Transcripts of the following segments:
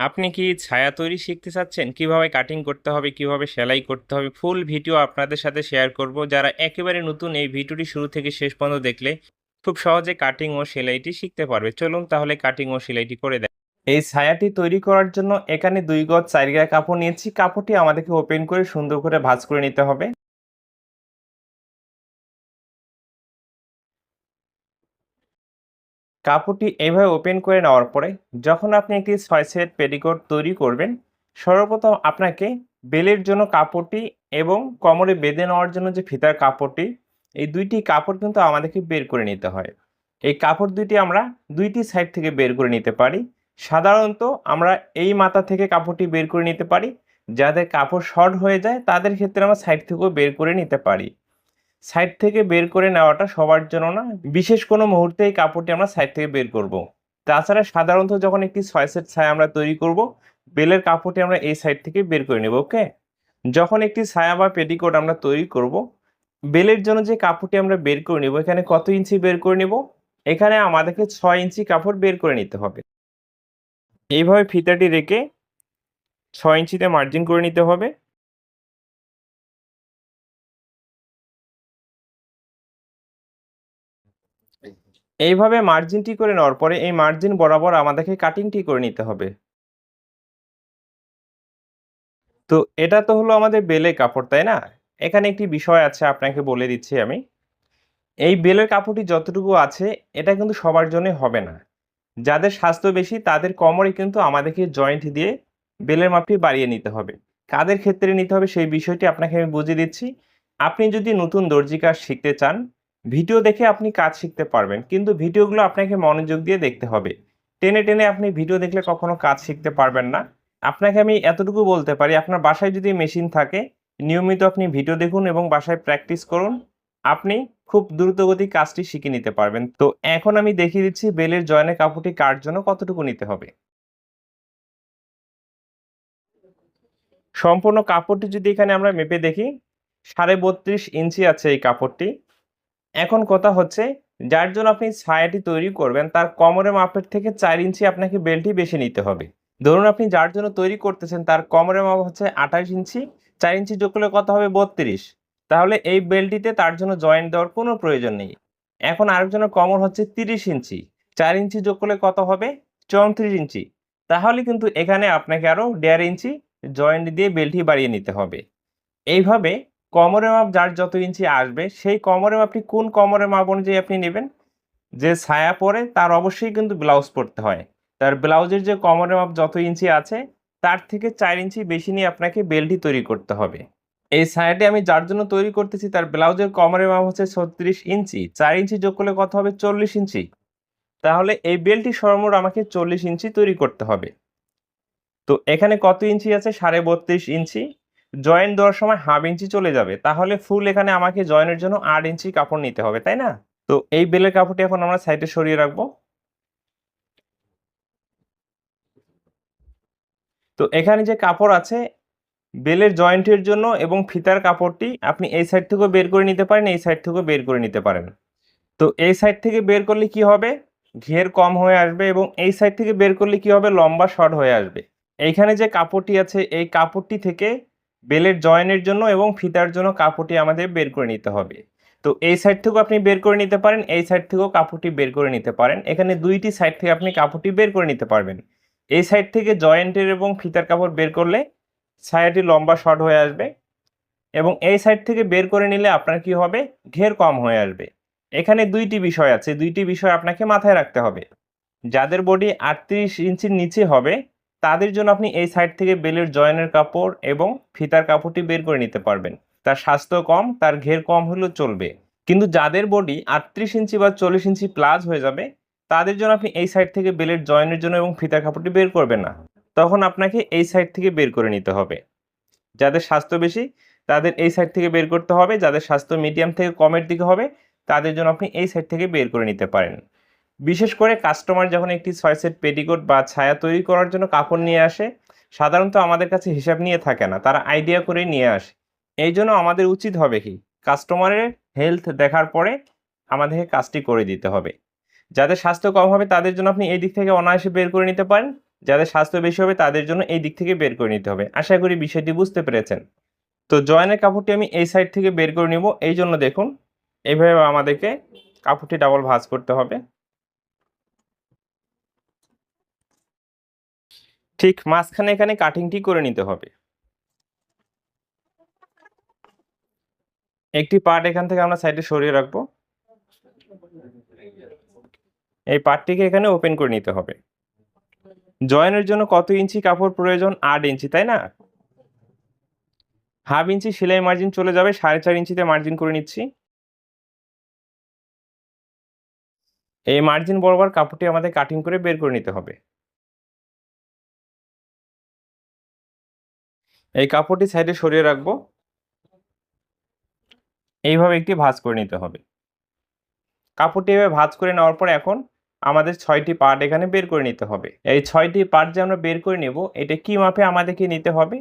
আপনি কি ছায়া তৈরি শিখতে চাচ্ছেন? কীভাবে কাটিং করতে হবে? কীভাবে সেলাই করতে হবে? ফুল ভিডিও আপনাদের সাথে শেয়ার করব। যারা একেবারে নতুন এই ভিডিওটি শুরু থেকে শেষ পর্যন্ত দেখলে খুব সহজে কাটিং ও সেলাইটি শিখতে পারবে। চলুন তাহলে কাটিং ও সেলাইটি করে দেয় এই ছায়াটি তৈরি করার জন্য এখানে দুই গজ চার গায়ে কাপড় নিয়েছি। কাপড়টি আমাদেরকে ওপেন করে সুন্দর করে ভাজ করে নিতে হবে। কাপড়টি এইভাবে ওপেন করে নেওয়ার পরে যখন আপনি একটি ছয় সেট পেটিকোট তৈরি করবেন, সর্বপ্রথম আপনাকে বেলের জন্য কাপড়টি এবং কোমরে বেঁধে নেওয়ার জন্য যে ফিতার কাপড়টি, এই দুইটি কাপড় কিন্তু আমাদেরকে বের করে নিতে হয়। এই কাপড় দুইটি আমরা দুইটি সাইড থেকে বের করে নিতে পারি। সাধারণত আমরা এই মাথা থেকে কাপড়টি বের করে নিতে পারি। যাদের কাপড় শর্ট হয়ে যায়, তাদের ক্ষেত্রে আমরা সাইড থেকেও বের করে নিতে পারি। সাইড থেকে বের করে নেওয়াটা সবার জন্য না। বিশেষ কোনো মুহূর্তে এই কাপড়টি আমরা সাইড থেকে বের করব। তাছাড়া সাধারণত যখন একটি ছয় সেট ছায়া আমরা তৈরি করব, বেলের কাপড়টি আমরা এই সাইড থেকে বের করে নেব, ওকে? যখন একটি ছায়া বা পেটিকোট আমরা তৈরি করব, বেলের জন্য যে কাপড়টি আমরা বের করে নেব, এখানে কত ইঞ্চি বের করে নেব? এখানে আমাদেরকে ছয় ইঞ্চি কাপড় বের করে নিতে হবে। এইভাবে ফিতাটি রেখে ছয় ইঞ্চিতে মার্জিন করে নিতে হবে। এইভাবে মার্জিনটি করে নেওয়ার পরে এই মার্জিন বরাবর আমাদেরকে কাটিংটি করে নিতে হবে। তো এটা তো হলো আমাদের বেলের কাপড়, তাই না? এখানে একটি বিষয় আছে, আপনাকে বলে দিচ্ছি আমি। এই বেলের কাপড়টি যতটুকু আছে, এটা কিন্তু সবার জন্য হবে না। যাদের স্বাস্থ্য বেশি, তাদের কোমরে কিন্তু আমাদেরকে জয়েন্ট দিয়ে বেলের মাপটি বাড়িয়ে নিতে হবে। কাদের ক্ষেত্রে নিতে হবে সেই বিষয়টি আপনাকে আমি বুঝিয়ে দিচ্ছি। আপনি যদি নতুন দর্জি কাজ শিখতে চান ভিডিও দেখে আপনি কাজ শিখতে পারবেন, কিন্তু ভিডিওগুলো আপনাকে মনোযোগ দিয়ে দেখতে হবে। টেনে টেনে আপনি ভিডিও দেখলে কখনো কাজ শিখতে পারবেন না। আপনাকে আমি এতটুকু বলতে পারি, আপনার বাসায় যদি মেশিন থাকে, নিয়মিত আপনি ভিডিও দেখুন এবং বাসায় প্র্যাকটিস করুন, আপনি খুব দ্রুতগতি কাজটি শিখে নিতে পারবেন। তো এখন আমি দেখিয়ে দিচ্ছি বেলের জয়েনের কাপড়টি কার জন্য কতটুকু নিতে হবে। সম্পূর্ণ কাপড়টি যদি এখানে আমরা মেপে দেখি, সাড়ে বত্রিশ ইঞ্চি আছে এই কাপড়টি। এখন কথা হচ্ছে, যার জন্য আপনি ছায়াটি তৈরি করবেন, তার কোমরের মাপের থেকে চার ইঞ্চি আপনাকে বেল্টটি বেশি নিতে হবে। ধরুন আপনি যার জন্য তৈরি করতেছেন, তার কোমরের মাপ হচ্ছে আঠাশ ইঞ্চি, চার ইঞ্চি যোগ করলে কত হবে? বত্রিশ। তাহলে এই বেল্টটিতে তার জন্য জয়েন্ট দেওয়ার কোনো প্রয়োজন নেই। এখন আরেকজনের কোমর হচ্ছে তিরিশ ইঞ্চি, চার ইঞ্চি যোগ করলে কত হবে? চৌত্রিশ ইঞ্চি। তাহলে কিন্তু এখানে আপনাকে আরও দেড় ইঞ্চি জয়েন্ট দিয়ে বেল্টটি বাড়িয়ে নিতে হবে। এইভাবে কোমরের মাপ যার যত ইঞ্চি আসবে, সেই কোমরের মাপটি কোন কোমরের মাপ অনুযায়ী আপনি নেবেন? যে ছায়া পরে তার অবশ্যই কিন্তু ব্লাউজ পরতে হয়। তার ব্লাউজের যে কোমরের মাপ যত ইঞ্চি আছে, তার থেকে চার ইঞ্চি বেশি নিয়ে আপনাকে বেল্টটি তৈরি করতে হবে। এই ছায়াটি আমি যার জন্য তৈরি করতেছি, তার ব্লাউজের কোমরের মাপ হচ্ছে ছত্রিশ ইঞ্চি। চার ইঞ্চি যোগ করলে কত হবে? চল্লিশ ইঞ্চি। তাহলে এই বেল্টটি সর্বমোট আমাকে চল্লিশ ইঞ্চি তৈরি করতে হবে। তো এখানে কত ইঞ্চি আছে? সাড়ে বত্রিশ ইঞ্চি। জয়েন্ট দেওয়ার সময় হাফ ইঞ্চি চলে যাবে। তাহলে ফুল এখানে আমাকে জয়েনের জন্য আট ইঞ্চি কাপড় নিতে হবে, তাই না? তো এই বেলের কাপড়টি এখন আমরা সাইডে সরিয়ে রাখব। তো এখানে যে কাপড় আছে, বেলের জয়েন্টের জন্য এবং ফিতার কাপড়টি আপনি এই সাইড থেকেও বের করে নিতে পারেন, এই সাইড থেকেও বের করে নিতে পারেন। তো এই সাইড থেকে বের করলে কি হবে? ঘের কম হয়ে আসবে এবং এই সাইড থেকে বের করলে কি হবে? লম্বা শর্ট হয়ে আসবে। এইখানে যে কাপড়টি আছে, এই কাপড়টি থেকে বেলের জয়েনের জন্য এবং ফিতার জন্য কাপড়টি আমাদের বের করে নিতে হবে। তো এই সাইড থেকেও আপনি বের করে নিতে পারেন, এই সাইড থেকেও কাপড়টি বের করে নিতে পারেন। এখানে দুইটি সাইড থেকে আপনি কাপড়টি বের করে নিতে পারবেন। এই সাইড থেকে জয়েন্টের এবং ফিতার কাপড় বের করলে ছায়াটি লম্বা শর্ট হয়ে আসবে এবং এই সাইড থেকে বের করে নিলে আপনার কি হবে? ঘের কম হয়ে আসবে। এখানে দুইটি বিষয় আছে, দুইটি বিষয় আপনাকে মাথায় রাখতে হবে। যাদের বডি আটত্রিশ ইঞ্চির নিচে হবে তাদের জন্য আপনি এই সাইড থেকে বেলের জয়েনের কাপড় এবং ফিতার কাপড়টি বের করে নিতে পারবেন। তার স্বাস্থ্য কম, তার ঘের কম হলেও চলবে। কিন্তু যাদের বডি আটত্রিশ ইঞ্চি বা চল্লিশ ইঞ্চি প্লাস হয়ে যাবে, তাদের জন্য আপনি এই সাইড থেকে বেলের জয়েনের জন্য এবং ফিতার কাপড়টি বের করবেন না। তখন আপনাকে এই সাইড থেকে বের করে নিতে হবে। যাদের স্বাস্থ্য বেশি, তাদের এই সাইড থেকে বের করতে হবে। যাদের স্বাস্থ্য মিডিয়াম থেকে কমের দিকে হবে, তাদের জন্য আপনি এই সাইড থেকে বের করে নিতে পারেন। বিশেষ করে কাস্টমার যখন একটি ছয় সেট পেটিকোট বা ছায়া তৈরি করার জন্য কাপড় নিয়ে আসে, সাধারণত আমাদের কাছে হিসাব নিয়ে থাকে না, তারা আইডিয়া করেই নিয়ে আসে। এই জন্য আমাদের উচিত হবে কি কাস্টমারের হেলথ দেখার পরে আমাদেরকে কাজটি করে দিতে হবে। যাদের স্বাস্থ্য কম হবে তাদের জন্য আপনি এই দিক থেকে অনায়াসে বের করে নিতে পারেন, যাদের স্বাস্থ্য বেশি হবে তাদের জন্য এই দিক থেকে বের করে নিতে হবে। আশা করি বিষয়টি বুঝতে পেরেছেন। তো জয়েনের কাপড়টি আমি এই সাইড থেকে বের করে নিব, এই জন্য দেখুন, এইভাবে আমাদেরকে কাপড়টি ডাবল ভাঁজ করতে হবে। ঠিক মাঝখানে এখানে কাটিংটি করে নিতে হবে। একটি পার্ট এখান থেকে আমরা সাইডে সরিয়ে রাখব। এই পার্টটিকে এখানে ওপেন করে নিতে হবে। জয়েনের জন্য কত ইঞ্চি কাপড় প্রয়োজন? আট ইঞ্চি, তাই না? হাফ ইঞ্চি সেলাই মার্জিন চলে যাবে, সাড়ে চার ইঞ্চিতে মার্জিন করে নিচ্ছি। এই মার্জিন বরাবর কাপড়টি আমাদের কাটিং করে বের করে নিতে হবে। এই কাপড়টি সাইডে সরিয়ে রাখব। এইভাবে একটি ভাঁজ করে নিতে হবে। কাপড়টি এভাবে ভাঁজ করে নেওয়ার পর এখন আমাদের ছয়টি পার্ট এখানে বের করে নিতে হবে। এই ছয়টি পার্ট যে আমরা বের করে নেব, এটা কি মাপে আমাদেরকে নিতে হবে?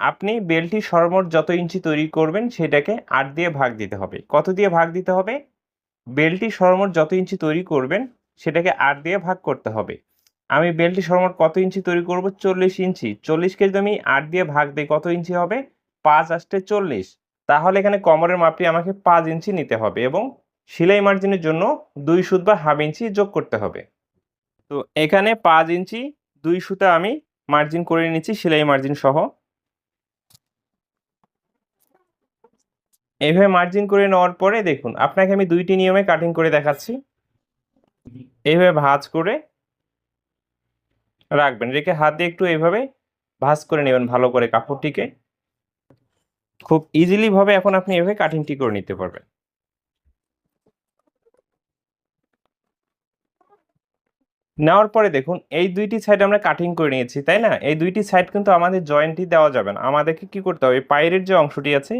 আপনি বেলটি সর্বমোট যত ইঞ্চি তৈরি করবেন সেটাকে আট দিয়ে ভাগ দিতে হবে। কত দিয়ে ভাগ দিতে হবে? বেলটি সর্বমোট যত ইঞ্চি তৈরি করবেন সেটাকে আট দিয়ে ভাগ করতে হবে। আমি বেলটি সর্বমোট কত ইঞ্চি তৈরি করব? চল্লিশ ইঞ্চি। চল্লিশকে যদি আমি আট দিয়ে ভাগ দিই, কত ইঞ্চি হবে? পাঁচ আষ্টে চল্লিশ। তাহলে এখানে কমরের মাপটি আমাকে পাঁচ ইঞ্চি নিতে হবে এবং সেলাই মার্জিনের জন্য দুই সুত বা হাফ ইঞ্চি যোগ করতে হবে। তো এখানে পাঁচ ইঞ্চি, দুই সুতা আমি মার্জিন করে নিচ্ছি সেলাই মার্জিন সহ। এইভাবে মার্জিন করে নেওয়ার পরে দেখুন, আপনাকে আমি দুইটি নিয়মে কাটিং করে দেখাচ্ছি। এইভাবে ভাঁজ করে রাখবেন। রেখে হাত দিয়ে একটু এইভাবে ভাঁজ করে নেবেন ভালো করে কাপড়টিকে। খুব ইজিলি ভাবে এখন আপনি এভাবে কাটিংটি করে নিতে পারবেন। নেওয়ার পরে দেখুন, এই দুইটি সাইড আমরা কাটিং করে নিয়েছি, তাই না? এই দুইটি সাইড কিন্তু আমাদের জয়েন্টই দেওয়া যাবে না। আমাদেরকে কি করতে হবে? পায়ের যে অংশটি আছে,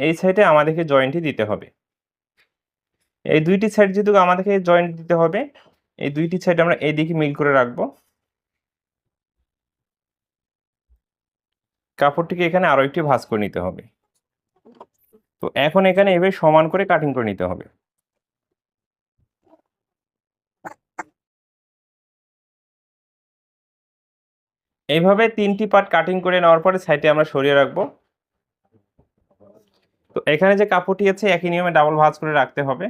এই সাইডে আমাদেরকে জয়েন্টই দিতে হবে। এই দুইটি সাইড যেহেতু আমাদেরকে জয়েন্ট দিতে হবে, এই দুইটি সাইড আমরা এই দিকে মিল করে রাখব। কাপড়টিকে এখানে আরও একটি ভাঁজ করে নিতে হবে। তো এখন এখানে এভাবে সমান করে কাটিং করে নিতে হবে। এইভাবে তিনটি পার্ট কাটিং করে নেওয়ার পরে সাইডে আমরা সরিয়ে রাখব। তো এখানে যে কাপড়টি আছে, একই নিয়মে ডাবল ভাঁজ করে রাখতে হবে।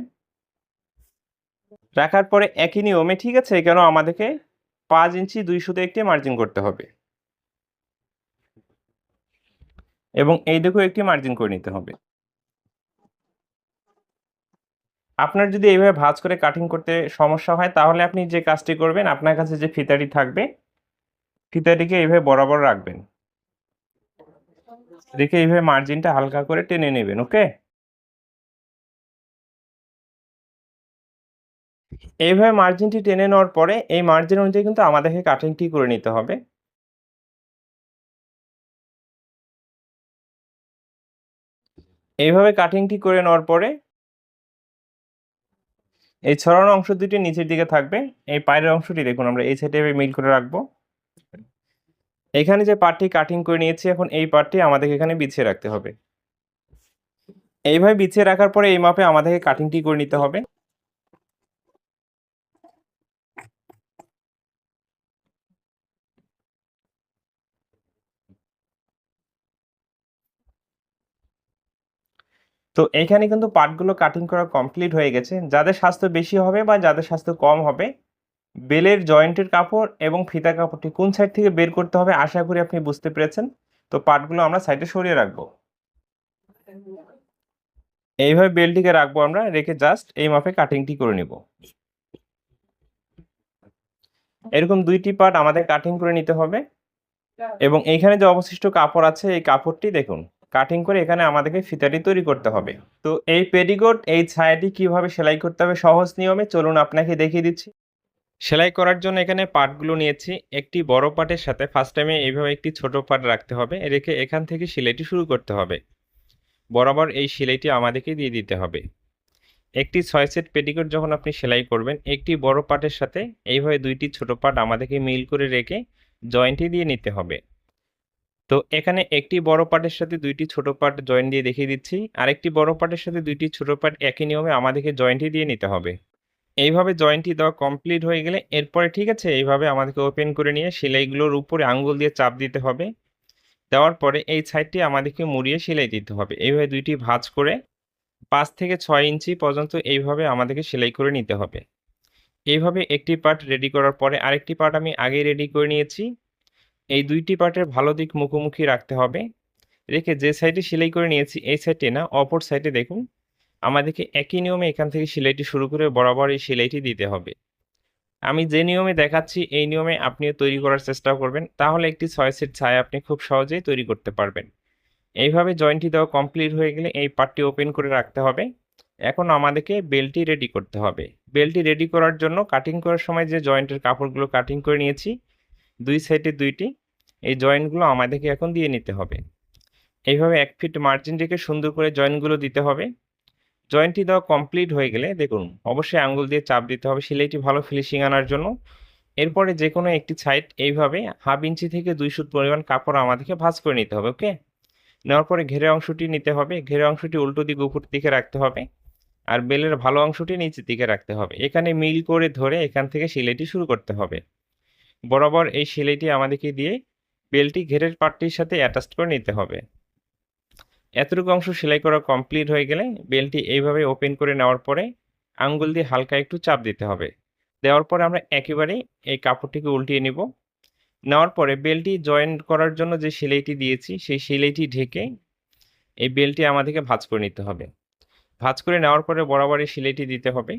রাখার পরে একই নিয়মে, ঠিক আছে কেন আমাদেরকে পাঁচ ইঞ্চি দুই সুতো একটি মার্জিন করতে হবে। এবং এই দিকেও একটি মার্জিন করে নিতে হবে। আপনার যদি এইভাবে ভাঁজ করে কাটিং করতে সমস্যা হয়, তাহলে আপনি যে কাজটি করবেন, আপনার কাছে যে ফিতাটি থাকবে, ফিতাটিকে এইভাবে বরাবর রাখবেন। রেখে এইভাবে মার্জিনটা হালকা করে টেনে নেবেন ওকে এইভাবে মার্জিনটি টেনে নেওয়ার পরে, এই মার্জিন অনুযায়ী কিন্তু আমাদেরকে কাটিংটি করে নিতে হবে। এইভাবে কাটিংটি করে নেওয়ার পরে এই ছড়ানো অংশ দুটি নিচের দিকে থাকবে। এই পায়ের অংশটি দেখুন, আমরা এই সাইডে মিল করে রাখব। এখানে যে পার্টটি কাটিং করে নিয়েছি, এখন এই পার্টটি আমাদেরকে এখানে বিছিয়ে রাখতে হবে। এইভাবে বিছিয়ে রাখার পরে এই মাপে আমাদেরকে কাটিংটি করে নিতে হবে। তো এখানে কিন্তু পার্টগুলো কাটিং করা কমপ্লিট হয়ে গেছে। যাদের স্বাস্থ্য বেশি হবে বা যাদের স্বাস্থ্য কম হবে, বেলের জয়েন্টের কাপড় এবং ফিতা কাপড়টি কোন সাইড থেকে বের করতে হবে আশা করি আপনি বুঝতে পেরেছেন। তো পার্টগুলো আমরা সাইডে সরিয়ে রাখব। এইভাবে বেলটিকে রাখব আমরা, রেখে জাস্ট এই মাপে কাটিংটি করে নিব। এরকম দুইটি পার্ট আমাদের কাটিং করে নিতে হবে। এবং এইখানে যে অবশিষ্ট কাপড় আছে, এই কাপড়টি দেখুন। কাটিং করে এখানে আমাদেরকে ফিতাটি তৈরি করতে হবে। তো এই পেডিকোট এই ছায়াটি কীভাবে সেলাই করতে হবে সহজ নিয়মে চলুন আপনাকে দেখিয়ে দিচ্ছি। সেলাই করার জন্য এখানে পার্টগুলো নিয়েছি। একটি বড় পাটের সাথে ফার্স্ট টাইমে এইভাবে একটি ছোট পাট রাখতে হবে, রেখে এখান থেকে সেলাইটি শুরু করতে হবে। বরাবর এই সেলাইটি আমাদেরকে দিয়ে দিতে হবে। একটি ছয় সেট পেটিকোট যখন আপনি সেলাই করবেন, একটি বড় পাটের সাথে এইভাবে দুইটি ছোট পাট আমাদেরকে মিল করে রেখে জয়েন্টই দিয়ে নিতে হবে। তো এখানে একটি বড় পার্টের সাথে দুইটি ছোট পার্ট জয়েন্ট দিয়ে দেখিয়ে দিচ্ছি। আরেকটি বড় পার্টের সাথে দুইটি ছোট পার্ট একই নিয়মে আমাদেরকে জয়েন্টই দিয়ে নিতে হবে। এইভাবে জয়েন্টটি দেওয়া কমপ্লিট হয়ে গেলে এরপরে ঠিক আছে, এইভাবে আমাদেরকে ওপেন করে নিয়ে সেলাইগুলোর উপরে আঙ্গুল দিয়ে চাপ দিতে হবে। দেওয়ার পরে এই সাইডটি আমাদেরকে মুড়িয়ে সেলাই দিতে হবে। এইভাবে দুইটি ভাঁজ করে পাঁচ থেকে ছয় ইঞ্চি পর্যন্ত এইভাবে আমাদেরকে সেলাই করে নিতে হবে। এইভাবে একটি পার্ট রেডি করার পরে আরেকটি পার্ট আমি আগেই রেডি করে নিয়েছি। এই দুইটি পার্টের ভালো দিক মুখোমুখি রাখতে হবে। রেখে যে সাইডে সেলাই করে নিয়েছি, এই সাইডে না, অপর সাইডে দেখুন, আমাদেরকে একই নিয়মে এখান থেকে সেলাইটি শুরু করে বরাবর এই সেলাইটি দিতে হবে। আমি যে নিয়মে দেখাচ্ছি, এই নিয়মে আপনিও তৈরি করার চেষ্টা করবেন, তাহলে একটি ছয় সেট ছায়া আপনি খুব সহজেই তৈরি করতে পারবেন। এইভাবে জয়েন্টটি দেওয়া কমপ্লিট হয়ে গেলে এই পার্টটি ওপেন করে রাখতে হবে। এখন আমাদেরকে বেলটি রেডি করতে হবে। বেলটি রেডি করার জন্য কাটিং করার সময় যে জয়েন্টের কাপড়গুলো কাটিং করে নিয়েছি দুই সাইডে দুইটি, এই জয়েন্টগুলো আমাদেরকে এখন দিয়ে নিতে হবে। এইভাবে এক ফিট মার্জিন রেখে সুন্দর করে জয়েন্টগুলো দিতে হবে। জয়েন্টটি দেওয়া কমপ্লিট হয়ে গেলে দেখুন, অবশ্যই আঙ্গুল দিয়ে চাপ দিতে হবে, সেলাইটি ভালো ফিনিশিং আনার জন্য। এরপরে যে কোনো একটি সাইড এইভাবে হাফ ইঞ্চি থেকে দুই সুত পরিমাণ কাপড় আমাদেরকে ভাঁজ করে নিতে হবে, ওকে? নেওয়ার পরে ঘেরে অংশটি নিতে হবে, ঘেরে অংশটি উল্টো দিকে উপর দিকে রাখতে হবে আর বেলের ভালো অংশটি নিচের দিকে রাখতে হবে। এখানে মিল করে ধরে এখান থেকে সেলাইটি শুরু করতে হবে। বরাবর এই সেলাইটি আমাদেরকে দিয়ে বেলটি ঘেরের পার্টটির সাথে অ্যাটাচ করে নিতে হবে। এতটুকু অংশ সেলাই করা কমপ্লিট হয়ে গেলে বেলটি এইভাবে ওপেন করে নেওয়ার পরে আঙ্গুল দিয়ে হালকা একটু চাপ দিতে হবে। দেওয়ার পরে আমরা একেবারেই এই কাপড়টিকে উল্টিয়ে নিব। নেওয়ার পরে বেলটি জয়েন করার জন্য যে সেলাইটি দিয়েছি, সেই সেলাইটি ঢেকে এই বেলটি আমাদেরকে ভাঁজ করে নিতে হবে। ভাঁজ করে নেওয়ার পরে বরাবর এই সেলাইটি দিতে হবে।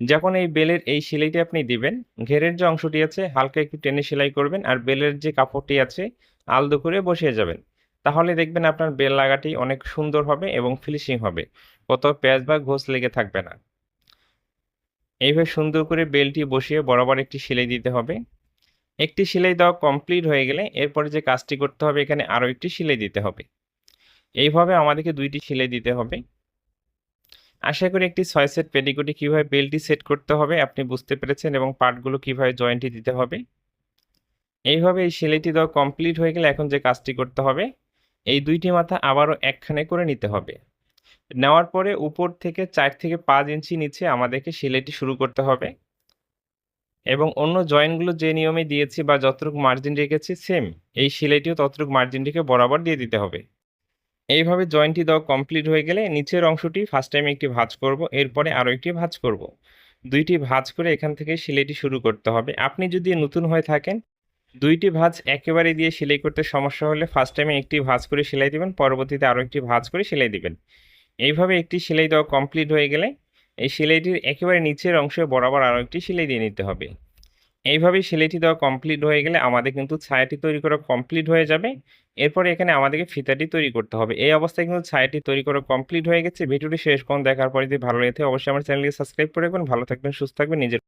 যখন এই বেলের এই সেলাইটি আপনি দিবেন, ঘেরের যে অংশটি আছে, হালকা একটু টেনে সেলাই করবেন আর বেলের যে কাপড়টি আছে, আলদো করে বসিয়ে যাবেন। তাহলে দেখবেন আপনার বেল লাগাটি অনেক সুন্দর হবে এবং ফিনিশিং হবে। কত প্যাঁচ বা ঘোষ লেগে থাকবে না। এইভাবে সুন্দর করে বেলটি বসিয়ে বরাবর একটি সেলাই দিতে হবে। একটি সেলাই দেওয়া কমপ্লিট হয়ে গেলে এরপরে যে কাজটি করতে হবে, এখানে আরও একটি সেলাই দিতে হবে। এইভাবে আমাদেরকে দুইটি সেলাই দিতে হবে। আশা করি একটি ছয় সেট পেডিকোটি কীভাবে বেলটি সেট করতে হবে আপনি বুঝতে পেরেছেন এবং পার্টগুলো কীভাবে জয়েন্টটি দিতে হবে। এইভাবে এই সেলাইটি দেওয়া কমপ্লিট হয়ে গেলে এখন যে কাজটি করতে হবে, এই দুইটি মাথা আবারও একখানে করে নিতে হবে। নেওয়ার পরে উপর থেকে চার থেকে পাঁচ ইঞ্চি নিচে আমাদেরকে সেলাইটি শুরু করতে হবে। এবং অন্য জয়েন্টগুলো যে নিয়মে দিয়েছি বা যতটুকু মার্জিন রেখেছি সেম এই সেলাইটিও ততটুকু মার্জিন রেখে বরাবর দিয়ে দিতে হবে। এইভাবে জয়েন্টটি দেওয়া কমপ্লিট হয়ে গেলে নিচের অংশটি ফার্স্ট টাইম একটি ভাঁজ করব, এরপরে আরও একটি ভাঁজ করব। দুইটি ভাঁজ করে এখান থেকে সেলাইটি শুরু করতে হবে। আপনি যদি নতুন হয়ে থাকেন, দুইটি ভাঁজ একেবারে দিয়ে সেলাই করতে সমস্যা হলে ফার্স্ট টাইমে একটি ভাঁজ করে সেলাই দিবেন, পরবর্তীতে আরও একটি ভাঁজ করে সেলাই দিবেন। এইভাবে একটি সেলাই দেওয়া কমপ্লিট হয়ে গেলে এই সেলাইটির একেবারে নিচের অংশে বরাবর আরও একটি সেলাই দিয়ে নিতে হবে। এইভাবেই সেলাইটি দেওয়া কমপ্লিট হয়ে গেলে আমাদের কিন্তু ছায়াটি তৈরি করা কমপ্লিট হয়ে যাবে। এরপরে এখানে আমাদেরকে ফিতাটি তৈরি করতে হবে। এই অবস্থায় কিন্তু ছায়াটি তৈরি করা কমপ্লিট হয়ে গেছে। ভিডিওটি শেষ পর্যন্ত দেখার পরে যদি ভালো লেগে অবশ্যই আমার চ্যানেলকে সাবস্ক্রাইব করে রাখবেন। ভালো থাকবেন, সুস্থ থাকবেন, নিজের